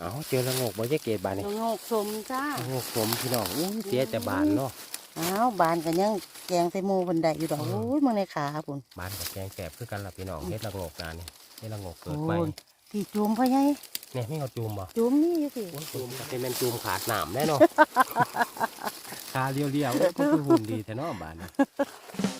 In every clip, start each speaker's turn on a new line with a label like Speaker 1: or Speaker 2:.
Speaker 1: เอาเจอละโงกบ่ยายเกดบานนี่
Speaker 2: ละโงกสมจ้า
Speaker 1: ละโงกผมพี่น้องอู้เสียแต่บานเนาะ
Speaker 2: อ้าวบานกันยังแกงใส่หมูบันไดอยู่ดอก
Speaker 1: อืม
Speaker 2: โอ้ยมึงในขาปุ่น
Speaker 1: บานกับแกงแสบคือกันล่ะพี่น้องเฮ็ดละโงกนานี่เฮ็ดละโงกเกิด
Speaker 2: โอ้
Speaker 1: ไป
Speaker 2: ยที่จุ่มพ่อใหญ่
Speaker 1: เนี่ยไม่เอาจูมบ่
Speaker 2: จุ่มนี่อยู่สิ
Speaker 1: โอ้ยจูมก็เป็นแม่นจูมขาดหนามแน่เนาะขาเรียวๆเอ้ยมันคือหุ่นดีแท้เนาะบานนี่อ่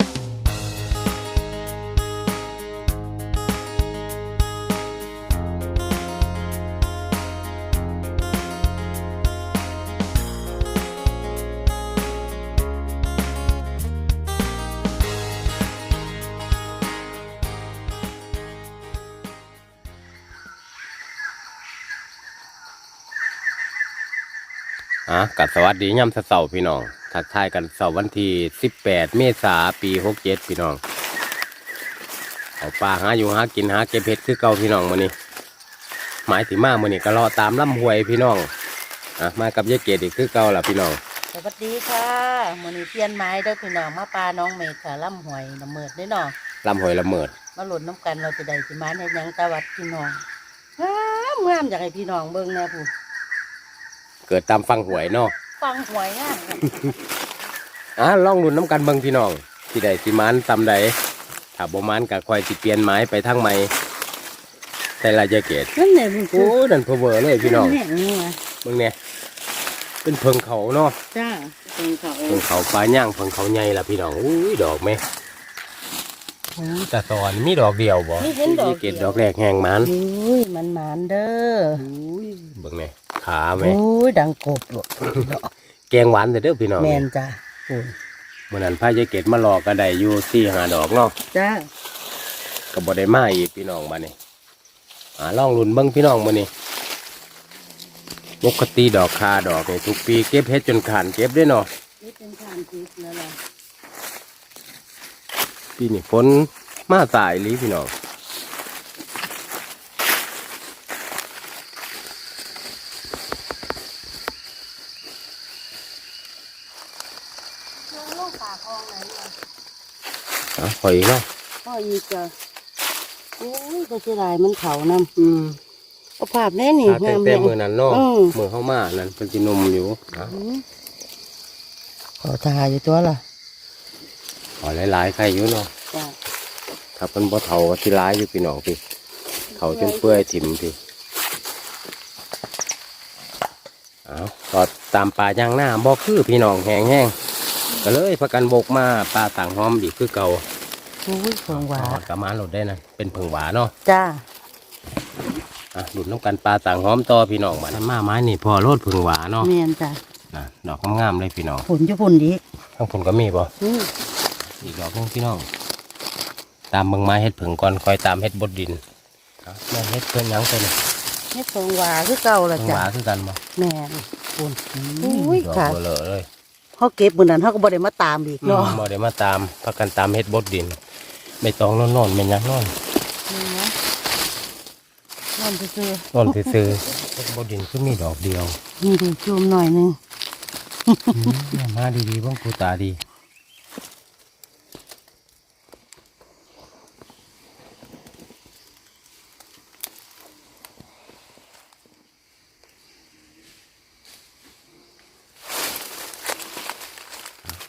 Speaker 1: ะกับสวัสดีย่ำเสาร์พี่น้อง ทักทายกันเสาร์วันที่18 เมษาปี67พี่น้องเอาปลาหาอยู่หากินหาเก็บเห็ดคือเก่าพี่น้องมื้อนี้หมายถึงมามื้อนี้ก็รอตามลำห้วยพี่น้องอะมากับยายเกดอีกคือเก่าล่ะพี่น้อง
Speaker 2: สวัสดีค่ะมื้อนี้เปลี่ยนไม้เด้อพี่น้องมาปลาน้องเมฆค่ะล่ำหวยน้ำเมิดเด้อเนาะ
Speaker 1: ลำห้วยละเมิด
Speaker 2: มาหล่นน้ำกันเราจะได้สิมาในยังตะวัดพี่น้องงามงามอยากให้พี่น้องเบิ่งแน่ผู้
Speaker 1: เกิดตามฟังหวยเนาะ
Speaker 2: ฟังหวยงาม
Speaker 1: อะลองลุ้นน้ำกันเบิ่งพี่น้องสิได้สิมานตำใดถ้าบ่มานก็ค่อยสิเปลี่ยนไม้ไปทางใหม่แต่ละยายเกด
Speaker 2: นั่นแหละมึง
Speaker 1: โอ้นั่นเพอเวอร์เลยพี่น้อง
Speaker 2: แนี่นี่วะ
Speaker 1: เบิ่งเนี่ยเป็นเพิงเขาเนาะ
Speaker 2: จ้าเป็นเขา
Speaker 1: เพิงเขาปลาย่างเพิงเขาใหญ่ละพี่น้องอุ้ยดอกไหมอุ้ยแต่ตอนมีดอกเดียวบ่
Speaker 2: นี่เห็นดอก
Speaker 1: เกดดอกแรกแหงมัน
Speaker 2: อุ้ยมันหมานเด้อ
Speaker 1: อุ้ยเบิ่งเนี่ย ขาไหม
Speaker 2: อุ้ยดังกบหลด
Speaker 1: แกงหวานเด้อพี่น้อง
Speaker 2: แมนจ้าคุณ
Speaker 1: เมื่อนั้นพายายเกดมาหลอกก็ได้อยู่สี่ห้าดอกเนาะ
Speaker 2: จ้า
Speaker 1: ก็บ่ได้มาอีกพี่น้องมานี่อ่าลองลุ้นเบิ่งพี่น้องมื้อนี้ปกติดอกคาดอกนี่ทุกปีเก็บเฮ็ดจนขานเก็บได้เนาะ
Speaker 2: นี่เป็นทานทิพย์แล้วล่ะ
Speaker 1: ปีนี้ฝนมาสายอีหลีพี่น้อง
Speaker 2: น้องลงปากคลองไหนล่ะ
Speaker 1: อะหอยเนาะ
Speaker 2: พ่ออีกจ้ะโอ้ยก็เสียดายมันเขานำ
Speaker 1: อืม
Speaker 2: เอาภาพแน่นี่
Speaker 1: ถ้าแต่
Speaker 2: งาม
Speaker 1: แต่
Speaker 2: เนี่ย
Speaker 1: มือนั้นเนาะ
Speaker 2: อืม
Speaker 1: มือเข้ามานั่นเป็นจินมอยู่อะ
Speaker 2: อืมขอทาอยู่ตัวล่ะ
Speaker 1: ขอหลายๆใครอยู่เนาะ
Speaker 2: จ้า
Speaker 1: ถ้าเป็นบ่เฒ่าก็สิร้ายอยู่พี่น้องพี่เขาจนเปื่อยถิ่มพี่เอาก็ตามป่าย่างหน้าบ่คือพี่น้องแห้งแห้งก็เลยพากันบกมาปลาต่างหอมอีกคือเก่า
Speaker 2: โอ้ยเพิงหวา
Speaker 1: ทอดกระมาหลดได้นะเป็นเพิงหวาเนาะ
Speaker 2: จ้า
Speaker 1: อะหลุดน้ำกันปลาต่างหอมต่อพี่น้องมามาไม้นี่พอโลดเพิงหวาเนาะ
Speaker 2: แมนจ้า
Speaker 1: นะดอกงามๆเลยพี่น้อง
Speaker 2: ผลจะผลดี
Speaker 1: ข้างผลก็มีบ่
Speaker 2: อืม
Speaker 1: อีกดอกหนึงพี่น้องตามเบิ่งไม้เฮ็ดผึ่งก่อนคอยตามเฮ็ดบดดินเอาแม่นเฮ็ดเพิ่นหยังตัวนี้
Speaker 2: นี่เพิงหวาคือเก่าล่ะ
Speaker 1: เพิ่ง
Speaker 2: จ้า
Speaker 1: หวาคือกันบ่
Speaker 2: แม่นคุณอุ้ย
Speaker 1: ดอก
Speaker 2: ค่ะ
Speaker 1: เบลอเลย
Speaker 2: เขาเก็บมือนั้นเขาก็บ่ได้มาตามอีกเนาะ
Speaker 1: บ่ได้มาตามพักกันตามเฮ็ดบดดินไม่ต้องนอนๆแม่นหยังนอน
Speaker 2: นี่นะนั่นซื่อน
Speaker 1: อนซื่อๆเฮ็ดบดดินคือมีดอกเดียว
Speaker 2: ๆนี่ดูจุ่มหน่อยหนึง
Speaker 1: แม่มาดีๆเบ้างกูตาดี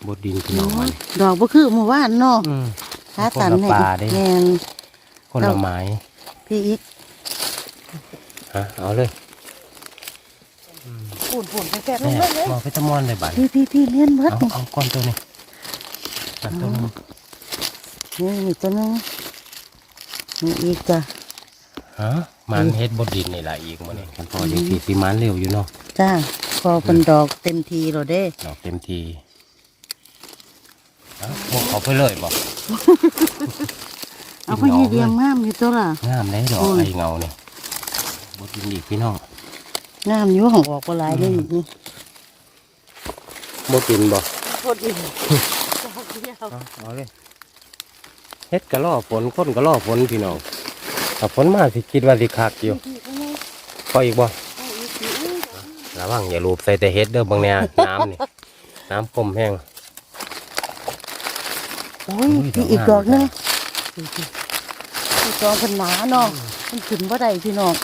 Speaker 1: บดดินพี่น้องมัน
Speaker 2: ดอกบ่คือเมื่อวานเนาะ
Speaker 1: อืม
Speaker 2: ขาตัน
Speaker 1: คนละปลาเด้
Speaker 2: แม่น
Speaker 1: คนละไม้
Speaker 2: พี่อีก
Speaker 1: ฮะเอาเลย
Speaker 2: ปุ่นปุ่นแก่ๆล
Speaker 1: แม่
Speaker 2: งมาเลย
Speaker 1: มองไปตะมอนเลยบัด
Speaker 2: พี่พี่พี่เลี้ยนเบิด
Speaker 1: เอา
Speaker 2: นี่
Speaker 1: เอาก้อนตัวนี้นั่นตัวนึง
Speaker 2: นี่อีกตัวหนึงนี่อีกจ้ะ
Speaker 1: ฮะมันเฮ็ดบดดินนี่แหละอีกมื้อนี้กันพอจังสิสิมันเร็วอยู่เนาะ
Speaker 2: จ้าพอเป็นดอกเต็มทีแล้วเด้
Speaker 1: ดอกเต็มที เอาพวกเขาไปเลยบ่
Speaker 2: เอาไปยีเดียงงามอยู่ตัวล่ะ
Speaker 1: งามเลยดอก
Speaker 2: โอ้ย
Speaker 1: ไอ้เงาเนี่ยบดดินอีกพี่น้อง
Speaker 2: งามอยู่ของออกบ่หลายเลยนี่
Speaker 1: บดดินบ่
Speaker 2: โคตรดีดอกเดียว
Speaker 1: เอาเอาเลยเฮ็ดกะล่อฝนคนกะล่อฝนพี่น้องถ้าฝนมาสิคิดว่าสิคักอยู่
Speaker 2: พี่เอาไง
Speaker 1: พออีกบ่
Speaker 2: เอาอีกสิอุ้ย
Speaker 1: ระวังอย่าลูบใส่แต่เฮ็ดเด้อบางแน่น้ำนี่น้ำคมแห้ง
Speaker 2: โอ้ย
Speaker 1: อุ้ย
Speaker 2: พี่
Speaker 1: ดอก
Speaker 2: อีก
Speaker 1: งาม
Speaker 2: ดอกหนึงอีกดอกเป็นหนาเนาะมันขึ้นบ่ได้พี่น้อง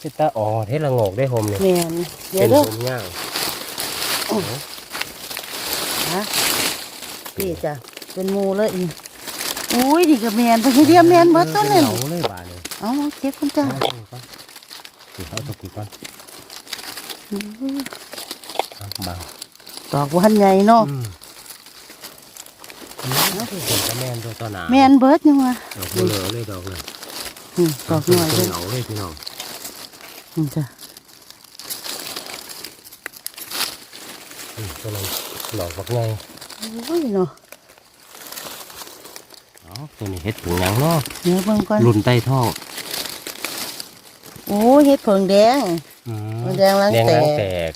Speaker 1: พี่ตาอ๋อเทศละโงกได้โฮมเนี่ย
Speaker 2: แมนเดี๋ย
Speaker 1: เป็
Speaker 2: วนเด้อ
Speaker 1: โฮมย่าง
Speaker 2: ฮะพี่จ้ะเป็นหมูเลยอีกอุ้ยดีกับแมนไปเดียวแมนเบิดต้น
Speaker 1: เล
Speaker 2: เลยย
Speaker 1: เหงาเลยบาดเลย
Speaker 2: เอาเก็บคุณจ้า
Speaker 1: เอาตัวก่อนสิเอาตัวก่อนเอาบัง
Speaker 2: ดอกวันใหญ่เนาะ
Speaker 1: อืม เป็นกระแมนตัวต่อหนา
Speaker 2: แมนเบิดยังวะ
Speaker 1: ดอกเบลอเลยดอกเลย
Speaker 2: อืมดอกหน่อย
Speaker 1: เล
Speaker 2: เลยย
Speaker 1: เหงาเลยพี่น้อง
Speaker 2: อืมจ้ะ
Speaker 1: อืมตัวนั้นดอกบักไง
Speaker 2: โอ้ยเนาะ
Speaker 1: อ๋อตัวนี้เฮ็ดผงหยังเนาะ
Speaker 2: เดี๋ยวเบิ่งก่อน
Speaker 1: รุ่นใต้ท้อง
Speaker 2: โอ้ยเฮ็ดเผิงแดง
Speaker 1: อืม
Speaker 2: ผงแดงล้าง
Speaker 1: แดง
Speaker 2: แต
Speaker 1: ล้าง
Speaker 2: ก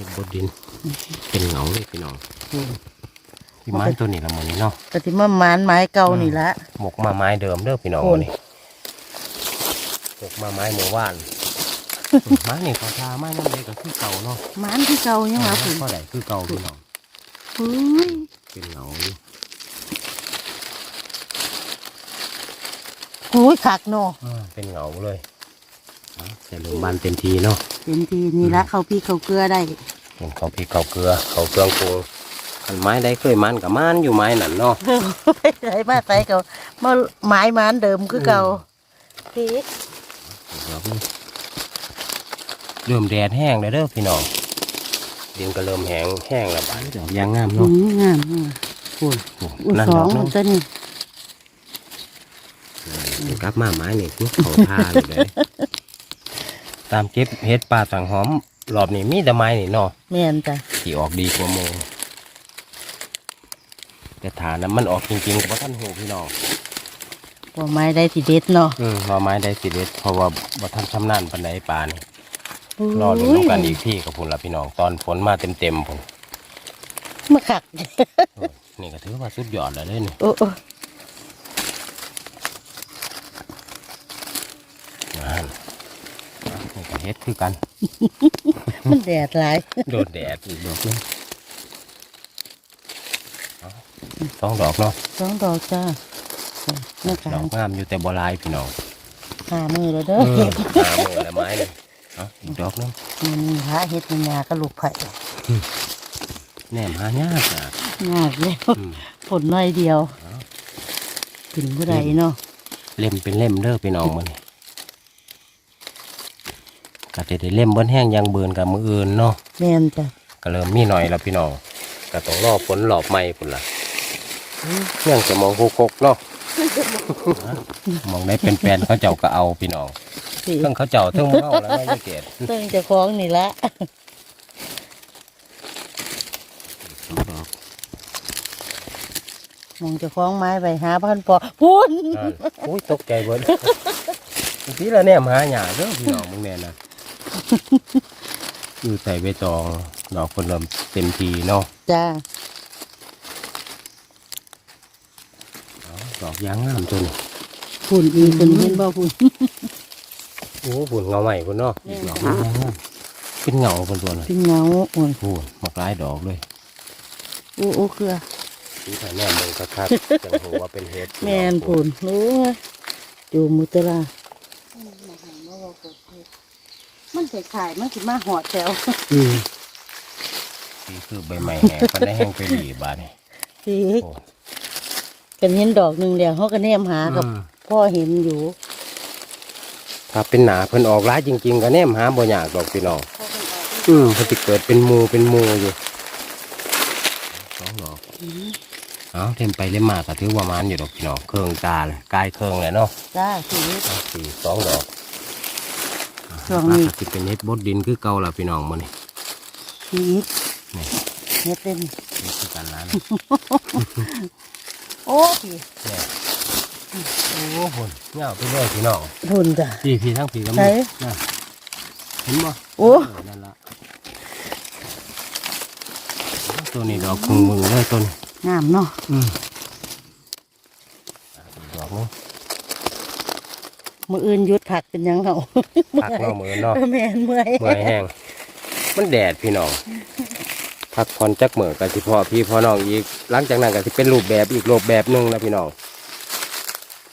Speaker 1: เฮ็ดบดดิน เป็นเหงาเลยพี่น้องพี่ไม้ตัวนี้ละหมันนี้เนาะ
Speaker 2: กติมาหมานไม้เก่านี่ละ
Speaker 1: หมกมาไม้เดิมเด้อพี่น้อง
Speaker 2: โอ้ย
Speaker 1: นี่หมกมาไม้หมู่ว่านไม้นี่เขาทาไม้นั่นเลยก็คือเก่าเนาะ
Speaker 2: หมานที่เก่ายังหวะคุณ
Speaker 1: ก็ได้คือเก่าพี่น้อง
Speaker 2: อุ้ย
Speaker 1: เป็นเหงาอยู่
Speaker 2: โอ้ยคักเนาะ
Speaker 1: อ่าเป็นเหงาเลยเอา ใส่ลงบานเต็มทีเนาะ
Speaker 2: เต็มทีนี่ละเขาพี่เขาเกลือได้
Speaker 1: เป็นเขาพริกเขาเกลือ เขาเครื่องปรุงอันไม้ได้เคยมันกับมันอยู่ไม้นั่นเนาะ
Speaker 2: ไปไหนมาใส่เก่ามาไม้หมานเดิมคือเก่าพี่
Speaker 1: เดี๋ยวพี่เริ่มแดดแห้งเลยเด้อพี่น้องดินก็เริ่มแห้งแห้งแล้วบานเดี๋ยวยางงาม
Speaker 2: อื
Speaker 1: เนาะ
Speaker 2: มงามมาก
Speaker 1: โอ้ย
Speaker 2: อุ้ย
Speaker 1: นั่น
Speaker 2: ส
Speaker 1: ด
Speaker 2: อ
Speaker 1: องกเนาะ
Speaker 2: ตัวนี้
Speaker 1: เดี๋ยวกลับมาไม้นี่คือเขาท่าเลยเด้ ตามเก็บเฮ็ดป่าสังหอมรอบนี้มีแต่ไม้นี่เนาะ
Speaker 2: แม่นจ้ะ
Speaker 1: ที่ออกดีกว่าโมแต่ฐานนั้นมันออกจริงๆกับท่านหูพี่น้อง
Speaker 2: ว่าไม้ได้สิเด็ดเนาะ
Speaker 1: อืมว่าไม้ได้สิเด็ดเพราะว่าบ่ท่านชำนาญปันไดปานรอดูนำกันอีกที่กับพุ่นละพี่น้องตอนฝนมาเต็มๆพุ่น
Speaker 2: มาขัก
Speaker 1: โอ้ยนี่ก็ถือว่าสุดยอดแล้วเลยนี่
Speaker 2: โอ้โอ้
Speaker 1: นั่นนี่ก็เฮ็ดคือกัน
Speaker 2: มันแดดหลาย
Speaker 1: โดดแดดอีกดอกหนึงเอาสองดอกเนาะ
Speaker 2: สองดอกจ้าหน้า
Speaker 1: ด
Speaker 2: กา
Speaker 1: อกงามอยู่แต่บ่หลายพี่น้อง
Speaker 2: หามือแล้วเด้อ
Speaker 1: เอ
Speaker 2: เห็
Speaker 1: อ
Speaker 2: ด
Speaker 1: หาโมงละไม้หนึ่งเอาอีกดอกหนึง
Speaker 2: นี่หาเห็ดมีงากระลูกไผ่
Speaker 1: แหนมหายากอะ
Speaker 2: งากแล้ว
Speaker 1: อืม
Speaker 2: ผลน้อยเดียว
Speaker 1: เอา
Speaker 2: กินผู้ใดเนาะ
Speaker 1: เล่มเป็นเล่มเด้อพี่น้องมันนี่ ก็จะได้เล่มเบิ้นแห้งยังเบินกับมืออื่นเนาะ
Speaker 2: แม่นจ้ะ
Speaker 1: ก็เริ่มมีหน่อยแล้วพี่น้องก็ต้องรอฝนหลอบใหม่พุ่นละเรื่องจะมองโคกๆเนาะมองได้เป็นแปลนเขาเจ้าก็เอาพี่น้อง
Speaker 2: สิ
Speaker 1: เรื่องเขาเจ้าเทั้งเมาแล้วไม่ได้เกต
Speaker 2: เติ้งเจะคล้าของนี่ละมองเจะคล้าของไม้ไปหาพันปอพูน
Speaker 1: นั่นอุ้ยตกใจเบิ้ลทีละเนี่ยมาหาหยาเด้อพี่น้องมึงเนี่ยนะ อยู่ใส่ใบตองดอกคนเริ่มเต็มทีเนาะ
Speaker 2: จ้า
Speaker 1: เอาดอกยางงามตัวนี้
Speaker 2: พูนอีคนเห็นบ่พูน
Speaker 1: โอ้ฝุ่นเงาใหม่พุ่นเนาะ
Speaker 2: แม่น
Speaker 1: ดอกยางงามเป็นเงาพุ่นตัวน่ะ
Speaker 2: เป็นเงาโอ้ย
Speaker 1: โอ้ยมากหลายดอกเลย
Speaker 2: โอ้โอ้เกลือ
Speaker 1: ที่ถ่ายแม่มึงคักๆจังหัวเป็นเฮ็ด
Speaker 2: แม่นพูนโอ้ยจูมุตระ มันใส่ขายมันสิมาหอดแถว
Speaker 1: อืมนี่คือใบไม้แห้งก็ได้แห้งไปดีบาดนี่
Speaker 2: สิ
Speaker 1: โอ้
Speaker 2: กันเห็นดอกหนึ่งแล้วเขาก็แนมหากับ
Speaker 1: อืม
Speaker 2: พ่อเห็นอยู่
Speaker 1: ถ้าเป็นหนาเพิ่นออกร้ายจริง ๆ ก็แนมหาบ่ยากดอกพี่น้องอืมเพิ่นสิเกิดเป็นหมูเป็นหมูอยู่สองดอกเอาเทมไปเล่มมากก็ถือว่ามันอยู่ดอกพี่น้องเครื่องตาเลยกายเครื่องเลยเนาะ
Speaker 2: จ้าสิ
Speaker 1: เอาสี่สองดอก
Speaker 2: ช่วงนี้
Speaker 1: ปกติเป็นเฮ็ดบดดินคือเก่าล่ะพี่น้องมื้อนี้
Speaker 2: สิ
Speaker 1: นี่
Speaker 2: เฮ็ดเป็น
Speaker 1: เฮ็ดคือกันแล้วนะ
Speaker 2: โอ้พี่
Speaker 1: เนี่ยโอ้โหเงาไปเลยพี่น้อง
Speaker 2: ทุนจ้ะ
Speaker 1: พี่พี่ทั้งพี่ก็
Speaker 2: ไหน
Speaker 1: มีนะเห็นบ่
Speaker 2: โอ้
Speaker 1: เออนั่นละตัวนี้ดอกมึงมึงเลยต้น
Speaker 2: งามเนาะ
Speaker 1: อืมอะอีกดอกนึง
Speaker 2: มืออื่นหยุดผักเป็นหยังเหา
Speaker 1: พักเนาะมือเนาะ
Speaker 2: เออแม่นเมื่อย
Speaker 1: เมื่อยแห้งมันแดดพี่น้องพักผ่อนจักเหมือกันสิพ่อพี่พ่อน้องอีกหลังจากนั้นก็สิเป็นรูปแบบอีกรูปแบบหนึงนะพี่น้อง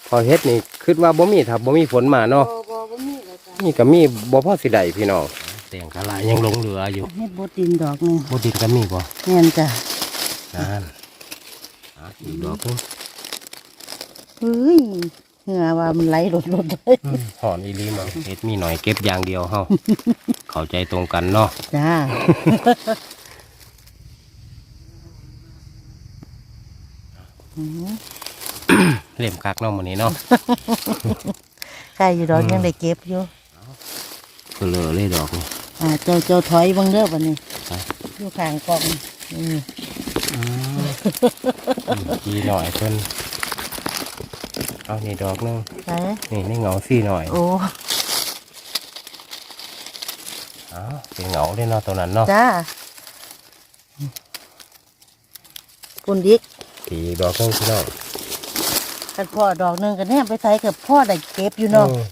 Speaker 1: พอเฮ็ดนี่คิดว่าบ่มีถ้าบ่มีฝนมาเนาะ
Speaker 2: บ่บ่บ่มีแล้วจ้ะ
Speaker 1: นี่ก็มีบ่พอสิได้พี่น้องแตงกะลายังหลงเหลืออยู่
Speaker 2: เฮ็ดบดดินดอกหนึง
Speaker 1: บ่ดินก็มีบ่
Speaker 2: แม่นจ้ะ
Speaker 1: นั่นอะอีกดอกหนึง
Speaker 2: เฮ้ย เหงื่อว่ามันไหลหลดๆเลย
Speaker 1: อืมหอนอีหลีมั้งเฮ็ดมีหน่อยเก็บอย่างเดียวเฮาเข้าใจตรงกันเนาะ
Speaker 2: จ้าอืม
Speaker 1: เล่มคักเนาะมื้อนี้เนาะ
Speaker 2: ใครอยู่ดอกยังได้เก็บอยู่
Speaker 1: ก็เลอเลยดอกนี่
Speaker 2: อ่าเจ้าเจ้าถอยเบังเด้อบัดนี้
Speaker 1: ไป
Speaker 2: อยู่ข้างกล่องนี่
Speaker 1: อืมดีหน่อยเพิ่น เอานี่ดอกหนึง
Speaker 2: ไป
Speaker 1: นี่ในเหงาซี่หน่อย
Speaker 2: โอ้
Speaker 1: อ้าวเป็นเหงาได้เนาะตัวนั้นเนาะ
Speaker 2: จ้าปุ่นดิก
Speaker 1: อีกดอกหนึงพี่น้อง
Speaker 2: กันพ่อดอกหนึงกันแนมไปใส่กับพ่อได้เก็บอยู่เนาะ
Speaker 1: อืม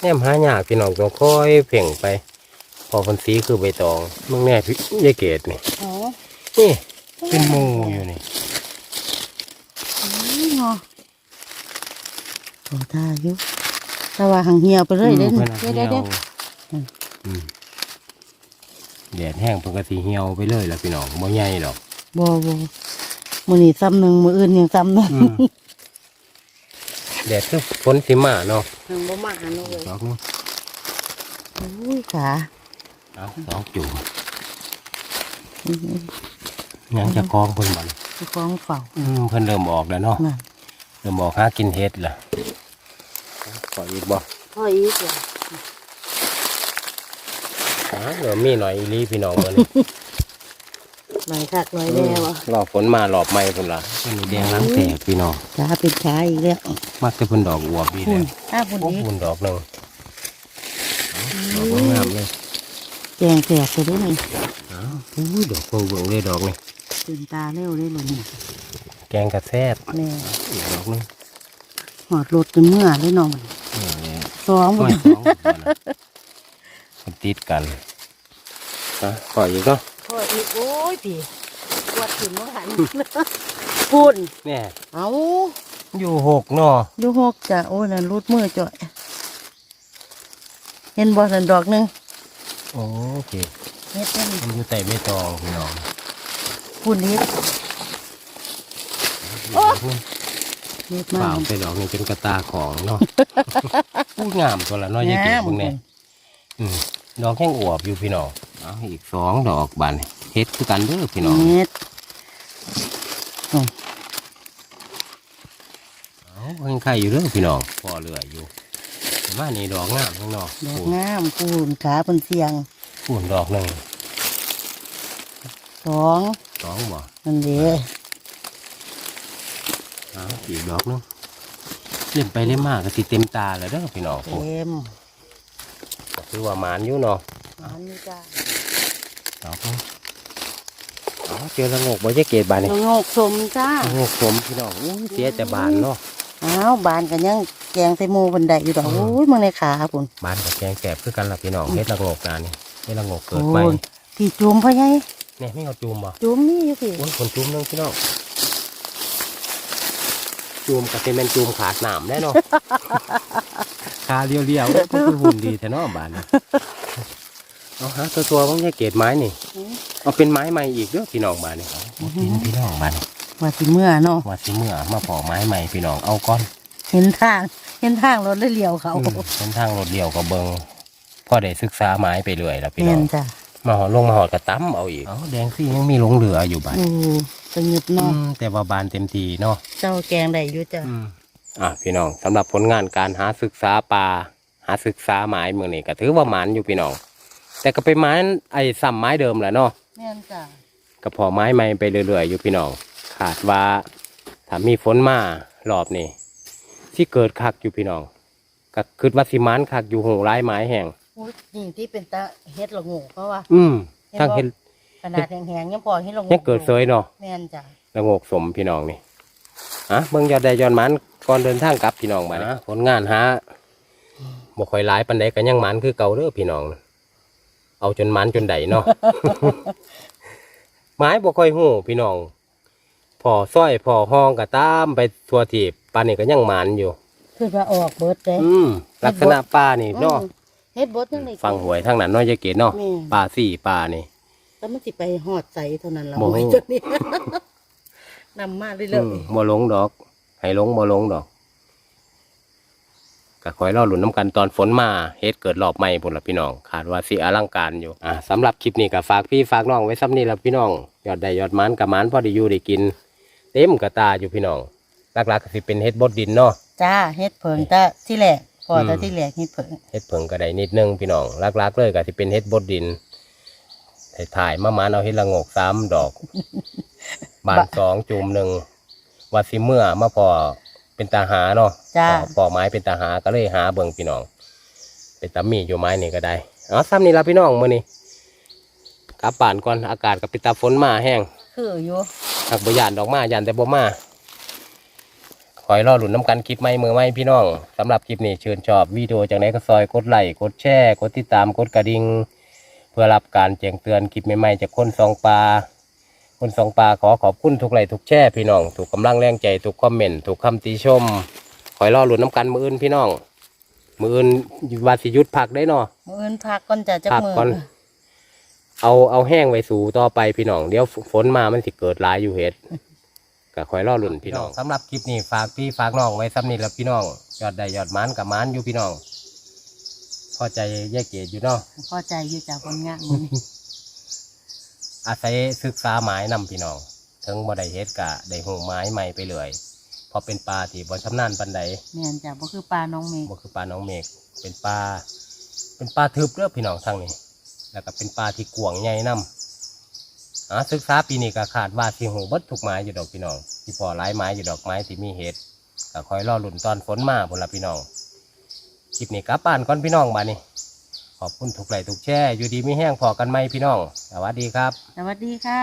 Speaker 1: แนมหายากพี่น้องต้องค่อยเพ่งไป พอคนสีคือใบตองมึงแน่พี่ยายเกดนี่
Speaker 2: อ๋อ
Speaker 1: นี่เป็นหมูอยู่นี่
Speaker 2: นี่เนาะ โอ้ท่าอยู่แต่ว่าหังเหี่ยวไปเลยเด้
Speaker 1: อื
Speaker 2: อ
Speaker 1: ม
Speaker 2: เดี๋ยว
Speaker 1: เพิ่
Speaker 2: เดี๋ย
Speaker 1: น
Speaker 2: ว
Speaker 1: น่ะ
Speaker 2: เดี๋ยว
Speaker 1: เหี่ยวอืมแดดแห้งเพิ่นก็สิเหี่ยวไปเลยล่ะพี่น้องบ่ใหญ่ดอก
Speaker 2: บ่บ่มื้อนี้ซ้ำหนึ่งมื้ออื่นยังซ้ำหนึ่ง
Speaker 1: อืมแดดคือฝนสิมาเนาะ
Speaker 2: หังบ่มาเนาะเว้ย
Speaker 1: ดอกหนึง
Speaker 2: อุ้ยขา
Speaker 1: เอาดอกจุ่ม
Speaker 2: อื้อหือ
Speaker 1: ยังจะคล้องเพิ่นบ่นี่
Speaker 2: เจ้าของเฝ้า
Speaker 1: อืมเพิ่นเริ่มออกแล้วเนาะ
Speaker 2: นั่น
Speaker 1: เริ่มออกหากินเห็ดล่ะข ออีกบ่
Speaker 2: พ่ออีกว่ะ
Speaker 1: อ๋อเดี๋ยวมีหน่อยอีหลีพี่น้องมื้อนี้
Speaker 2: หน่อยคักหน่อยแน่วะ
Speaker 1: รอบฝนมารอบใหม่พุ่นล่ะอันนี้แดงหล้างแตกพี่น้อง
Speaker 2: ขาเป็นขาอีกแล้ว
Speaker 1: มักจะเพิ่นดอกอวบดี
Speaker 2: คุ
Speaker 1: แล้
Speaker 2: ณ
Speaker 1: ว
Speaker 2: ถ้าพุ่น
Speaker 1: โอ้
Speaker 2: อีก
Speaker 1: พุ่นดอกหนึงดอกงามๆเลย
Speaker 2: แจงแตกไปได้นี่
Speaker 1: อ้าวอุ้ยดอกเบิ่งเบิ่งเลยดอกนี่
Speaker 2: ตื่นตาเร็วเลยเลยนี่
Speaker 1: แกงกระแซ่บ
Speaker 2: แม่
Speaker 1: อีกดอกหนึง
Speaker 2: หอดรถจนเมื่อเลยน้องมัน
Speaker 1: นี่
Speaker 2: สองหม
Speaker 1: ห้อ
Speaker 2: ด
Speaker 1: ยสองพุ่นน่ะมันติดกันอะขออีกเนาะ
Speaker 2: พ่ออีกโอ้ยพี่ปวดถึงว่าหันพุ่น
Speaker 1: แน่
Speaker 2: เอา
Speaker 1: อยู่หกเนาะ
Speaker 2: อยูหกจ้ะโอ้ยนั่นรูดมือจ่อยเห็นบอสันดอกหนึง
Speaker 1: โอเค
Speaker 2: เฮ็ดเป็น
Speaker 1: มันอยู่ใต้ใบตองพี่น้อง
Speaker 2: พุ่นนี้
Speaker 1: โอ้
Speaker 2: เฮ็ ด
Speaker 1: เป
Speaker 2: มา
Speaker 1: ล่ากไปดอกนี่เป็นกระตาของเนาะพูดงามตัวละเนาะยายเก็บพวกเนี้ยอืมดอกแข้งอวบอยู่พี่น้องเอาอีกสองดอกบานนี่เฮ็ดคือกันเด้อพี่น้อง
Speaker 2: เฮ็ด
Speaker 1: เอาเพิ่งไข่อยู่เด้อพี่น้องพอเหลืออยู่แต่ว่านี่ดอกงามข้างนอก
Speaker 2: ดอกงามปูนขาเป็นเสียง
Speaker 1: พูนดอกหนึ่ง
Speaker 2: สอง
Speaker 1: สองบ่
Speaker 2: นั่นเด้
Speaker 1: เอาอีกดอกหนึงเล่นไปเล่นมากก็สิเต็มตาเลยเด้อพี่น้อง
Speaker 2: เต็ม
Speaker 1: ก็คือว่าหมานอยู่เนาะ
Speaker 2: อันนี้จ้า
Speaker 1: ดอกหนึงเอาเจอระงกบ่ยายเกตบานนี่
Speaker 2: โงกสมจ้า
Speaker 1: ระงกสมพี่น้องอู้เสียแต่บานเนาะ
Speaker 2: อ้าวบานกันยังแกงใส่หมูบันไดอยู่ดอก
Speaker 1: อืม
Speaker 2: โอ้ยมึงในขาปุ่น
Speaker 1: บานกับแกงแกบคือกันล่ะพี่น้องเฮ็ดระงกนานี่เฮ็ดระงกเกิด
Speaker 2: โอ้
Speaker 1: ใหม่
Speaker 2: ยพี่จุ่มพ่อใหญ่
Speaker 1: เนี่ยไม่เอาจูมบ่
Speaker 2: จุ่มนี่อยู่พี่
Speaker 1: โอ้ยคนจูมนึงพี่น้อง จูมกับเป็นแมนจูมขาดหนามแน่เนอนขาเรียวๆก็คือหุ่นดีแต่เนอบานนี่เอาฮะตัวตัวมันจะเกตไม้นี่เอาเป็นไม้ใหม่อีกเด้อพี่น้องบานนี่เอากินพี่น้องบานนี่
Speaker 2: ว่าสิเมื่อเนาะ
Speaker 1: ว่าสิเมื่อมาปอกไม้ใหม่พี่น้องเอาก้อน
Speaker 2: เห็นทางเห็นทางรถเลยเลี้ยวเขา
Speaker 1: อืมเป็นทางรถเดียวกับเบิงพ่อได้ศึกษาไม้ไปเรื่อยแล้วพี่
Speaker 2: เห็
Speaker 1: น้อนง
Speaker 2: จ้ะ
Speaker 1: มาหอดลงมาหอดกระตั้มเอาอีกเอาแดงซี่ยังมีหลงเหลืออยู่บาน
Speaker 2: โอ้ สงบ
Speaker 1: อื
Speaker 2: เนาะ
Speaker 1: มแต่ว่าบานเต็มทีเนาะ
Speaker 2: เจ้าแกงได้อยู่จ้ะ
Speaker 1: อะพี่น้องสำหรับผลงานการหาศึกษาปลาหาศึกษาไม้เมืองนี้ก็ถือว่าหมันอยู่พี่น้อง แต่ก็เป็นไม้ไอ้ซ้ำไม้เดิมแหละเนาะ
Speaker 2: แม่นจ้ะ
Speaker 1: ก็พอไม้ใหม่ไปเรื่อยๆอยู่พี่น้องขาดว่าถ้ามีฝนมารอบนี้ที่เกิดคักอยู่พี่น้องก็คือว่าสิหมันคักอยู่หงร้ายไม้แห้ง
Speaker 2: อุ้ยนี่ที่เป็นตาเฮ็ดละโงูเพราะว่า
Speaker 1: อืมทั้งเห็น
Speaker 2: ขนาดแห้งๆยังพอเฮ็ดละโงู
Speaker 1: ยังเกิดเสยเนาะ
Speaker 2: แม่นจ้ะ
Speaker 1: ระโงกสมพี่น้องนี่อะเบิ่งยอดได้ยอดหมันก่อนเดินทางกลับพี่น้องมานะผลงานหาบ่ค่อยหลายปานใดก็ยังหมันคือเก่าเด้อพี่น้อง เอาจนหมันจนใดเนาะไม้บ่ค่อยหู้พี่น้องพอซ้อยพอห้องก็ตามไปทั่วทีบปานนี้ก็ยังหมันอยู่
Speaker 2: คือว่าออกเบิดเด้
Speaker 1: อืมลักษณะป่านี่เนาะ
Speaker 2: อืมเฮ็ดบดจังได๋
Speaker 1: ฟังหวยทางนั้นเนาะยายเกดเนาะ
Speaker 2: แม่
Speaker 1: ป่าสี่ป่านี่
Speaker 2: แต่มันสิไปฮอดใสเท่านั้นล่ะ
Speaker 1: บ่ฮู้
Speaker 2: โอ้ยจนนี้ นำมาเรื่
Speaker 1: อื
Speaker 2: อย
Speaker 1: มบ่หลงดอก ให้หลงบ่หลงดอกก็คอยรอหลุนน้ำกันตอนฝนมาเฮ็ดเกิดรอบใหม่พุ่นละพี่น้องคาดว่าสิอลังการอยู่อ่าสำหรับคลิปนี้ก็ฝากพี่ฝากน้องไว้ซ้ำนี่ละพี่น้องยอดได้ยอดหมันกับหมันพอได้อยู่ได้กิน เต็มกระตาอยู่พี่น้องหลักๆก็สิเป็นเฮ็ดบดดินเนาะ
Speaker 2: ๆจ้าเฮ็ดเผิงแต่ที่แรกพอแต่
Speaker 1: อืม
Speaker 2: ที่แรกเฮ็ดเผิง
Speaker 1: เฮ็ดเผิงก็ได้นิดนึงพี่น้องหลักๆเลยก็สิเป็นเฮ็ดบดดิน ถ่ายๆมาหมันเอาเฮ็ดละโงกสามดอก บานสองจุ่มหนึ่งว่าสิเมื่อมาพอเป็นตาหาเนาะ
Speaker 2: จ้า
Speaker 1: พอพอไม้เป็นตาหาก็เลยหาเบิ่งพี่น้อง เป็นตามีอยู่ไม้นี่ก็ได้เอาซ้ำนี่ละพี่น้องมื้อนี้กลับบ้านก่อนอากาศก็เป็นตาฝนมาแห้ง
Speaker 2: คืออยู่
Speaker 1: หักบ่ยานดอกมาย่านแต่บ่มาคอยรอหลุนน้ำกันคลิปใหม่มือใหม่พี่น้องสำหรับคลิปนี้เชิญชอบวิดีโอจากไหนก็ซอยกดไลค์กดแชร์ กดติดตามกดกระดิ่งเพื่อรับการแจ้งเตือนคลิปใหม่ๆจากคนสองปลาคนสองปลาขอขอบคุณทุกไลค์ทุกแชร์พี่น้องถูกกำลังแรงใจถูกคอมเมนต์ถูกคำติชมคอยรอหลุนน้ำกันมืออื่นพี่น้อง มืออื่นวาสิหยุดพักได้เนาะ
Speaker 2: มื้ออื่นพักก่อนจะจัก
Speaker 1: พัก
Speaker 2: มื้อ
Speaker 1: ก่อนเอาเอาแห้งไว้สู่ต่อไปพี่น้องเดี๋ยวฝนมามันสิเกิดหลายอยู่เฮ็ดก็คอยรอลุ่นพี่น้องสำหรับคลิปนี้ฝากพี่ฝากน้องไว้ซ้ำนี่แล้วพี่น้อง ยอดได้ยอดหมันกับหมันอยู่พี่น้องพ อใจแยกเกตอยู่เนาะ
Speaker 2: พอใจอยู่จากผลงานมื้อนี้
Speaker 1: อาศัยศึกษาหมายนำพี่น้องถึงบ่ได้เฮ็ดกะได้หูไม้ใหม่ไปเลยเพอเป็นปลาที่บ่ชำนาญปันใด
Speaker 2: แม่นจ้ะบ่คือปลาน้องเมฆ
Speaker 1: บ่คือปลาน้องเมฆเป็นปลาเป็นปลาทึบเด้อพี่น้องทางนี้แล้วก็เป็นปลาที่กวางใหญ่นํอ่าศึกษาปีนี้ก็ขาดว่าสิหูเบิดทุกไม้อยู่ดอกพี่น้องที่พอหลายไม้อยู่ดอกไม้ที่มีเห็ดก็คอยรอลุ่นตอนฝนมาพุ่นละพี่น้องค ลิปนี้กลับบ้านก่อนพี่น้องบ้านนี้ขอบคุณทุกไหลทุกแช่อยู่ดีไม่แห้งพอกันไหมพี่น้อง สวัสดีครับ
Speaker 2: สวัสดีค่ะ